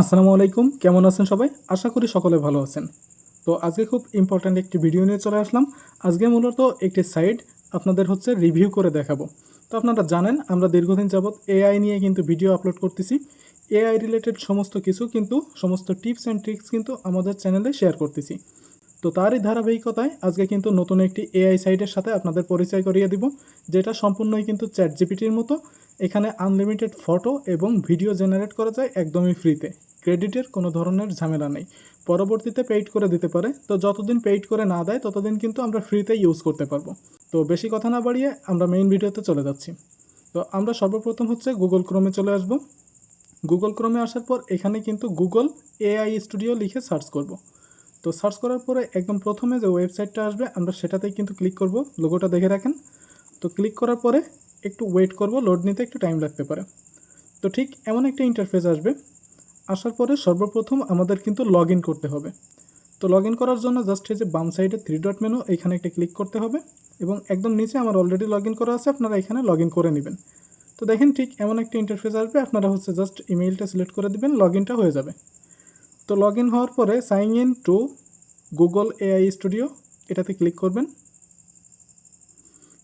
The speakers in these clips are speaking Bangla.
আসসালামু আলাইকুম, কেমন আছেন সবাই? আশা করি সকলে ভালো আছেন। তো আজকে খুব ইম্পর্ট্যান্ট একটি ভিডিও নিয়ে চলে আসলাম। আজকে মূলত একটি সাইট আপনাদের হচ্ছে রিভিউ করে দেখাবো। তো আপনারা জানেন, আমরা দীর্ঘদিন যাবৎ এআই নিয়ে কিন্তু ভিডিও আপলোড করতেছি। এআই রিলেটেড সমস্ত কিছু কিন্তু, সমস্ত টিপস অ্যান্ড ট্রিক্স কিন্তু আমাদের চ্যানেলে শেয়ার করতেছি। তো তারই ধারাবাহিকতায় আজকে কিন্তু নতুন একটি এআই সাইটের সাথে আপনাদের পরিচয় করিয়ে দিব, যেটা সম্পূর্ণই কিন্তু চ্যাট জিপিটির মতো। এখানে আনলিমিটেড ফটো এবং ভিডিও জেনারেট করা যায় একদমই ফ্রিতে ক্রেডিটের কোনো ধরনের ঝামেলা নেই। পরবর্তীতে পেইড করে দিতে পারে। তো যতদিন পেইড করে না দেয়, ততদিন কিন্তু আমরা ফ্রিতে ইউজ করতে পারব। তো বেশি কথা না বাড়িয়ে আমরা মেইন ভিডিওতে চলে যাচ্ছি। তো আমরা সর্বপ্রথম হচ্ছে গুগল ক্রোমে চলে আসব। গুগল ক্রোমে আসার পর এখানে কিন্তু গুগল এআই স্টুডিও লিখে সার্চ করব। তো সার্চ করার পরে একদম প্রথমে যে ওয়েবসাইটটা আসবে, আমরা সেটাতেই কিন্তু ক্লিক করব। লোগোটা দেখে রাখেন। তো ক্লিক করার পরে একটু ওয়েট করব লোড নিতে একটু টাইম লাগতে পারে। তো ঠিক এমন একটা ইন্টারফেস আসবে। আসার পরে সর্বপ্রথম আমাদের কিন্তু লগ করতে হবে। তো লগ করার জন্য জাস্ট এই যে বাম সাইডে থ্রি ডট মেনু এখানে একটা ক্লিক করতে হবে এবং একদম নিচে আমার অলরেডি লগ করা আছে, আপনারা এখানে লগ করে নেবেন। তো দেখেন ঠিক এমন একটা ইন্টারফেস আসবে, আপনারা হচ্ছে জাস্ট ইমেইলটা সিলেক্ট করে দিবেন লগ হয়ে যাবে। তো লগ হওয়ার পরে sign in to Google AI studio এটাতে ক্লিক করবেন।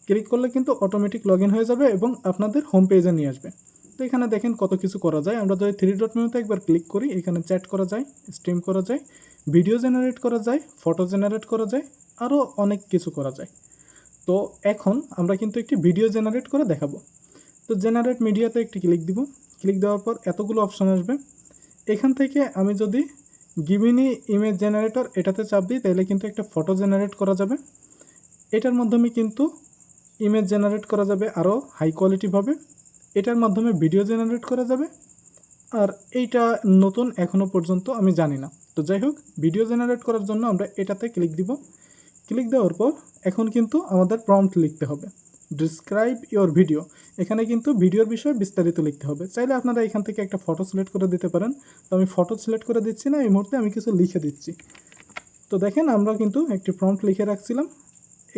ক্লিক করলে কিন্তু অটোমেটিক লগ হয়ে যাবে এবং আপনাদের হোম পেজে নিয়ে আসবে। তো এখানে দেখেন কত কিছু করা যায়। আমরা যদি থ্রি ডট মেনুতে একবার ক্লিক করি, এখানে চ্যাট করা যায় স্ট্রিম করা যায় ভিডিও জেনারেট করা যায় ফটো জেনারেট করা যায় আরও অনেক কিছু করা যায়। তো এখন আমরা কিন্তু একটি ভিডিও জেনারেট করে দেখাবো। তো জেনারেট মিডিয়াতে একটি ক্লিক দিব। ক্লিক দেওয়ার পর এতগুলো অপশন আসবে। এখান থেকে আমি যদি গিভিনি ইমেজ জেনারেটর এটাতে চাপ দিই, তাহলে কিন্তু একটা ফটো জেনারেট করা যাবে। এটার মাধ্যমে কিন্তু ইমেজ জেনারেট করা যাবে আরও হাই কোয়ালিটিভাবে এটার মাধ্যমে ভিডিও জেনারেট করা যাবে। আর এইটা নতুন এখনও পর্যন্ত আমি জানি না। তো যাই হোক ভিডিও জেনারেট করার জন্য আমরা এটাতে ক্লিক দিব। ক্লিক দেওয়ার পর এখন কিন্তু আমাদের প্রম্পট লিখতে হবে। ডিসক্রাইব ইওর ভিডিও এখানে কিন্তু ভিডিওর বিষয়ে বিস্তারিত লিখতে হবে। চাইলে আপনারা এখান থেকে একটা ফটো সিলেক্ট করে দিতে পারেন। তো আমি ফটো সিলেক্ট করে দিচ্ছি না, এই মুহূর্তে আমি কিছু লিখে দিচ্ছি। তো দেখেন, আমরা কিন্তু একটি প্রম্পট লিখে রাখছিলাম।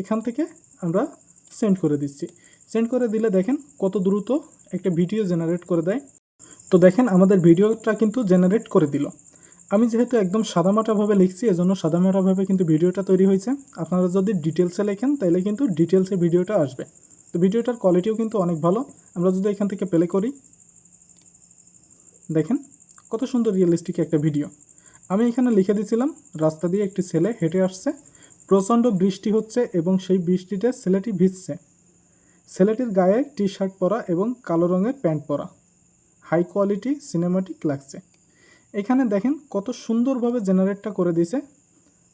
এখান থেকে আমরা সেন্ড করে দিচ্ছি। সেন্ড করে দিলে দেখেন কত দ্রুত একটা ভিডিও জেনারেট করে দেয়। তো দেখেন আমাদের ভিডিওটা কিন্তু জেনারেট করে দিল। আমি যেহেতু একদম সাদামাটাভাবে লিখছি, এজন্য সাদামাটাভাবে কিন্তু ভিডিওটা তৈরি হয়েছে। আপনারা যদি ডিটেলসে লেখেন তাহলে কিন্তু ডিটেলসে ভিডিওটা আসবে। তো ভিডিওটার কোয়ালিটিও কিন্তু অনেক ভালো। আমরা যদি এখান থেকে প্লে করি, দেখেন কত সুন্দর রিয়েলিস্টিক একটা ভিডিও আমি এখানে লিখে দিয়েছিলাম রাস্তা দিয়ে একটি ছেলে হেঁটে আসছে। প্রচণ্ড বৃষ্টি হচ্ছে এবং সেই বৃষ্টিতে ছেলেটি ভিজছে। ছেলেটির গায়ে টি শার্ট পরা এবং কালো রঙের প্যান্ট পরা। হাই কোয়ালিটি সিনেমাটিক লাগছে। এখানে দেখেন কত সুন্দরভাবে জেনারেটটা করে দিছে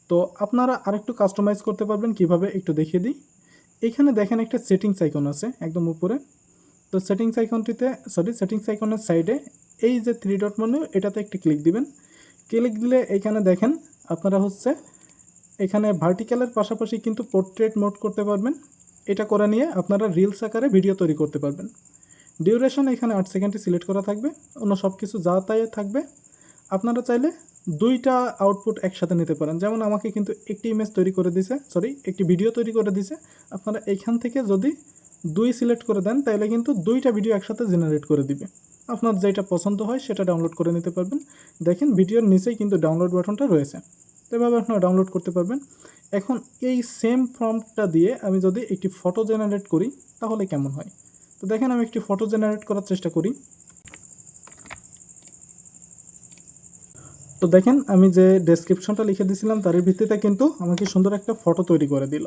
তো আপনারা আরেকটু কাস্টমাইজ করতে পারবেন কীভাবে একটু দেখিয়ে দিই। এখানে দেখেন একটা সেটিংস আইকন আছে একদম উপরে। তো সেটিংস আইকনটিতে, সরি, সেটিংস আইকনের সাইডে এই যে থ্রি ডট মেনু, এটাতে একটি ক্লিক দিবেন। ক্লিক দিলে এখানে দেখেন আপনারা হচ্ছে এখানে ভার্টিক্যালের পাশাপাশি কিন্তু পোর্ট্রেট মোড করতে পারবেন। এটা করা নিয়ে আপনারা রিলস আকারে ভিডিও তৈরি করতে পারবেন। ডিউরেশন এখানে আট সেকেন্ডে সিলেক্ট করা থাকবে। অন্য সব কিছু যা তাই থাকবে। আপনারা চাইলে দুইটা আউটপুট একসাথে নিতে পারেন। যেমন আমাকে কিন্তু একটি ইমেজ তৈরি করে দিছে সরি একটি ভিডিও তৈরি করে দিছে। আপনারা এইখান থেকে যদি দুই সিলেক্ট করে দেন তাহলে কিন্তু দুইটা ভিডিও একসাথে জেনারেট করে দিবে। আপনার যেটা পছন্দ হয়, সেটা ডাউনলোড করে নিতে পারবেন। দেখেন ভিডিওর নিচেই কিন্তু ডাউনলোড বাটনটা রয়েছে। এভাবে আপনারা ডাউনলোড করতে পারবেন। এখন এই সেম ফর্মটা দিয়ে আমি যদি একটি ফটো জেনারেট করি, তাহলে কেমন হয়? তো দেখেন আমি একটি ফটো জেনারেট করার চেষ্টা করি। তো দেখেন আমি যে ডেসক্রিপশনটা লিখে দিয়েছিলাম তার ভিত্তিতে কিন্তু আমাকে সুন্দর একটা ফটো তৈরি করে দিল।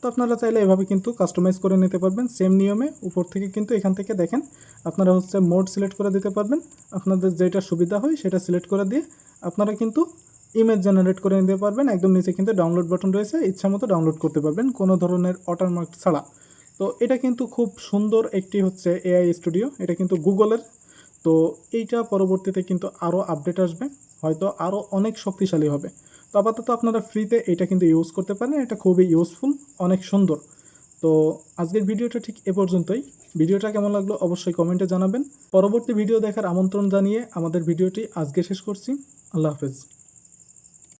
তো আপনারা চাইলে এভাবে কিন্তু কাস্টমাইজ করে নিতে পারবেন। সেম নিয়মে উপর থেকে কিন্তু এখান থেকে দেখেন, আপনারা হচ্ছে মোড সিলেক্ট করে দিতে পারবেন। আপনাদের যেটা সুবিধা হয় সেটা সিলেক্ট করে দিয়ে আপনারা কিন্তু ইমেজ জেনারেট করে নিতে পারবেন। একদম নিচে কিন্তু ডাউনলোড বাটন রয়েছে। ইচ্ছা মতো ডাউনলোড করতে পারবেন কোনো ধরনের ওয়াটারমার্ক ছাড়া। তো এটা কিন্তু খুব সুন্দর একটি হচ্ছে এআই স্টুডিও এটা কিন্তু গুগলের তো এইটা পরবর্তীতে কিন্তু আরও আপডেট আসবে। হয়তো আরও অনেক শক্তিশালী হবে। তো আপাতত আপনারা ফ্রিতে এটা কিন্তু ইউজ করতে পারেন। এটা খুবই ইউজফুল অনেক সুন্দর। তো আজকের ভিডিওটা ঠিক এ পর্যন্তই। ভিডিওটা কেমন লাগল অবশ্যই কমেন্টে জানাবেন। পরবর্তী ভিডিও দেখার আমন্ত্রণ জানিয়ে আমাদের ভিডিওটি আজকে শেষ করছি। আল্লাহ হাফেজ।